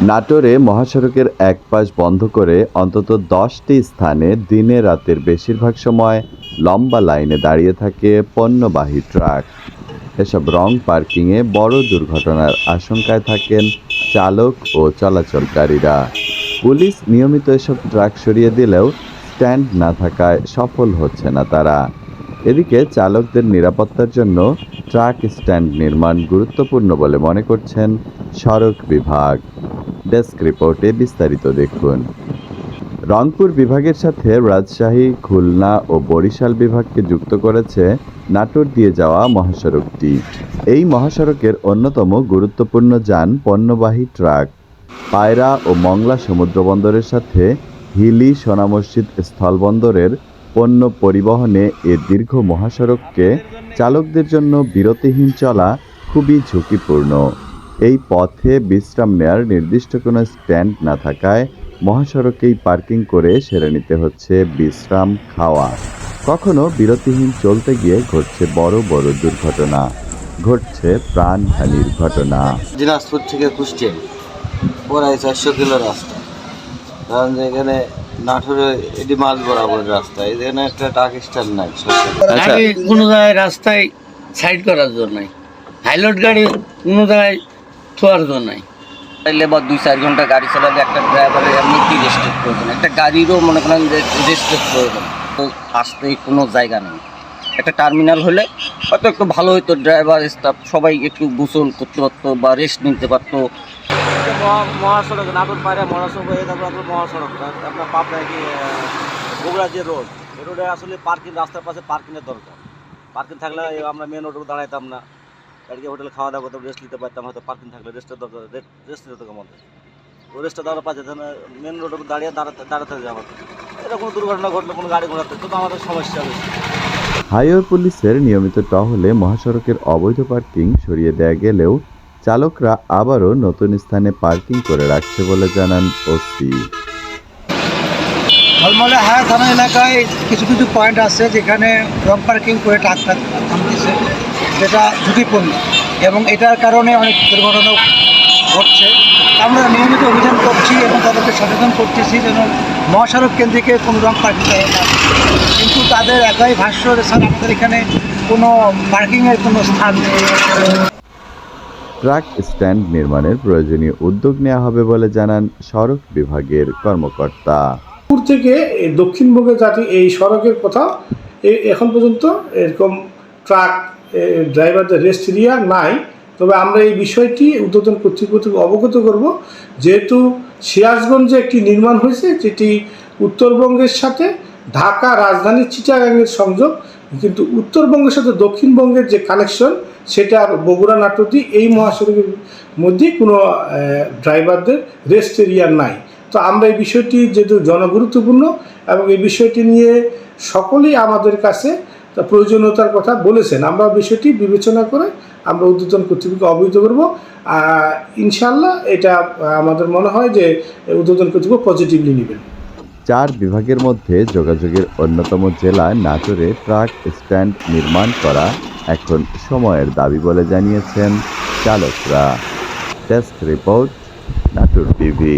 নাটোরে মহাসড়কের এক পাশ বন্ধ করে অন্তত দশটি স্থানে দিনে রাতের বেশিরভাগ সময় লম্বা লাইনে দাঁড়িয়ে থাকে পণ্যবাহী ট্রাক। এসব রং পার্কিংয়ে বড় দুর্ঘটনার আশঙ্কায় থাকেন চালক ও চলাচলকারীরা। পুলিশ নিয়মিত এসব ট্রাক সরিয়ে দিলেও স্ট্যান্ড না থাকায় সফল হচ্ছে না তারা। এদিকে চালকদের নিরাপত্তার জন্য ট্রাক স্ট্যান্ড নির্মাণ গুরুত্বপূর্ণ বলে মনে করছেন সড়ক বিভাগ। ডেস্ক রিপোর্টে বিস্তারিত দেখুন। রংপুর বিভাগের সাথে রাজশাহী, খুলনা ও বরিশাল বিভাগকে যুক্ত করেছে নাটোর দিয়ে যাওয়া মহাসড়কটি। এই মহাসড়কের অন্যতম গুরুত্বপূর্ণ যান পণ্যবাহী ট্রাক। পায়রা ও মংলা সমুদ্র বন্দরের সাথে হিলি সোনা মসজিদ স্থলবন্দরের পণ্য পরিবহনে এ দীর্ঘ মহাসড়ককে চালকদের জন্য বিরতিহীন চলা খুবই ঝুঁকিপূর্ণ। এই পথে বিশ্রাম নেয়ার নির্দিষ্ট কোনো স্ট্যান্ড না থাকায় মহাসড়কেই পার্কিং করে সেরে নিতে হচ্ছে বিশ্রাম, খাওয়া। কখনো বিরতিহীন চলতে গিয়ে ঘটছে বড় বড় দুর্ঘটনা। ঘটছে প্রাণহানির ঘটনা। দিনাজপুর থেকে কুষ্টিয়া প্রায় চারশো কিলো রাস্তা। কারণ এখানে নাটোরে এটি মাছ বরাবর রাস্তা। এখানে একটা ট্রাক স্ট্যান্ড নাই সরকার আচ্ছা। গাড়ি কোনো জায়গায় রাস্তায় সাইড করার জন্য নাই। হাইলোড গাড়ি কোনো জায়গায় থোয়ার জন্য নাই। লেবার দুই চার ঘণ্টা গাড়ি চালালে একটা ড্রাইভারের এমনি কি রেস্ট্রিক্ট প্রয়োজন। একটা গাড়িরও মনে করেন যে রেস্ট্রিক্ট প্রয়োজন। তো আসতে কোনো জায়গা নেই। একটা টার্মিনাল হলে হয়তো একটু ভালো হতো ড্রাইভার স্টাফ সবাই একটু গোসল করতে পারতো বা রেস্ট নিতে পারতো। মহাসড়ক নাটক পায়রা, মহাসড়ক হয়ে তারপর আপনার মহাসড়ক আপনার পাবনায় কি বগুড়া যে রোড এই রোডে আসলে পার্কিং রাস্তার পাশে পার্কিংয়ের দরকার। পার্কিং থাকলে আমরা মেন রোডে দাঁড়াইতাম না। গাড়িকে হোটেলে খাওয়া দাওয়া করতাম রেস্ট নিতে পারতাম, হয়তো পার্কিং থাকলে রেস্টের দরকার রেস্ট নিতে আমাদের ও রেস্টটা দেওয়ার পাচ্ছে মেন রোডে দাঁড়িয়ে দাঁড়াতে দাঁড়াতে এটা কোনো দুর্ঘটনা ঘটলে কোনো গাড়ি ঘোড়াতে, তো আমাদের সমস্যা বেশি। হাইওয়ে পুলিশের নিয়মিত টহলে মহাসড়কের অবৈধ পার্কিং সরিয়ে দেয়া গেলেও চালকরা আবারও নতুন স্থানে পার্কিং করে রাখছে বলে জানান ওসি। ঝলমলে হ্যাঁ থানা এলাকায় কিছু কিছু পয়েন্ট আছে যেখানে রং পার্কিং করে ট্রাক থামতেছে যেটা ঝুঁকিপূর্ণ এবং এটার কারণে অনেক দুর্ঘটনা ঘটছে। আমরা নিয়মিত অভিযান করছি এবং তাদেরকে সচেতন করতেছি যেন মহাসড়ক কেন্দ্রিকে কোনো রং পার্কিং করে না কিন্তু তাদের একাই ভাষ্য স্যার আমাদের এখানে কোনো পার্কিংয়ের কোনো স্থান নেই। ট্রাক স্ট্যান্ড নির্মাণের প্রয়োজনীয় উদ্যোগ নেওয়া হবে বলে জানান সড়ক বিভাগের কর্মকর্তা। পুর থেকে এই দক্ষিণবঙ্গে জাতি এই সড়কের কথা এ- এখন পর্যন্ত এরকম ট্রাক ড্রাইভারদের রেস্ট এরিয়া নাই। তবে আমরা এই বিষয়টি উদ্বোধন কর্তৃপক্ষকে অবগত করব। যেহেতু সিরাজগঞ্জে একটি নির্মাণ হয়েছে যেটি উত্তরবঙ্গের সাথে ঢাকা রাজধানী চিটাগাংয়ের সংযোগ, কিন্তু উত্তরবঙ্গের সাথে দক্ষিণবঙ্গের যে কানেকশন সেটা বগুড়া নাটকটি এই মহাসড়কের মধ্যে কোনো ড্রাইভারদের রেস্ট এরিয়া নাই। তো আমরা এই বিষয়টি যেহেতু জনগুরুত্বপূর্ণ এবং এই বিষয়টি নিয়ে সকলেই আমাদের কাছে প্রয়োজনীয়তার কথা বলেছেন, আমরা বিষয়টি বিবেচনা করে আমরা উদ্বোধন কর্তৃপক্ষকে অবহিত করব। আর ইনশাল্লাহ এটা আমাদের মনে হয় যে উদ্বোধন কর্তৃপক্ষ পজিটিভলি নেবেন। চার বিভাগের মধ্যে যোগাযোগের অন্যতম জেলা নাটোরে ট্রাক স্ট্যান্ড নির্মাণ করা এখন সময়ের দাবি বলে জানিয়েছেন চালকরা। Test report, Natore TV.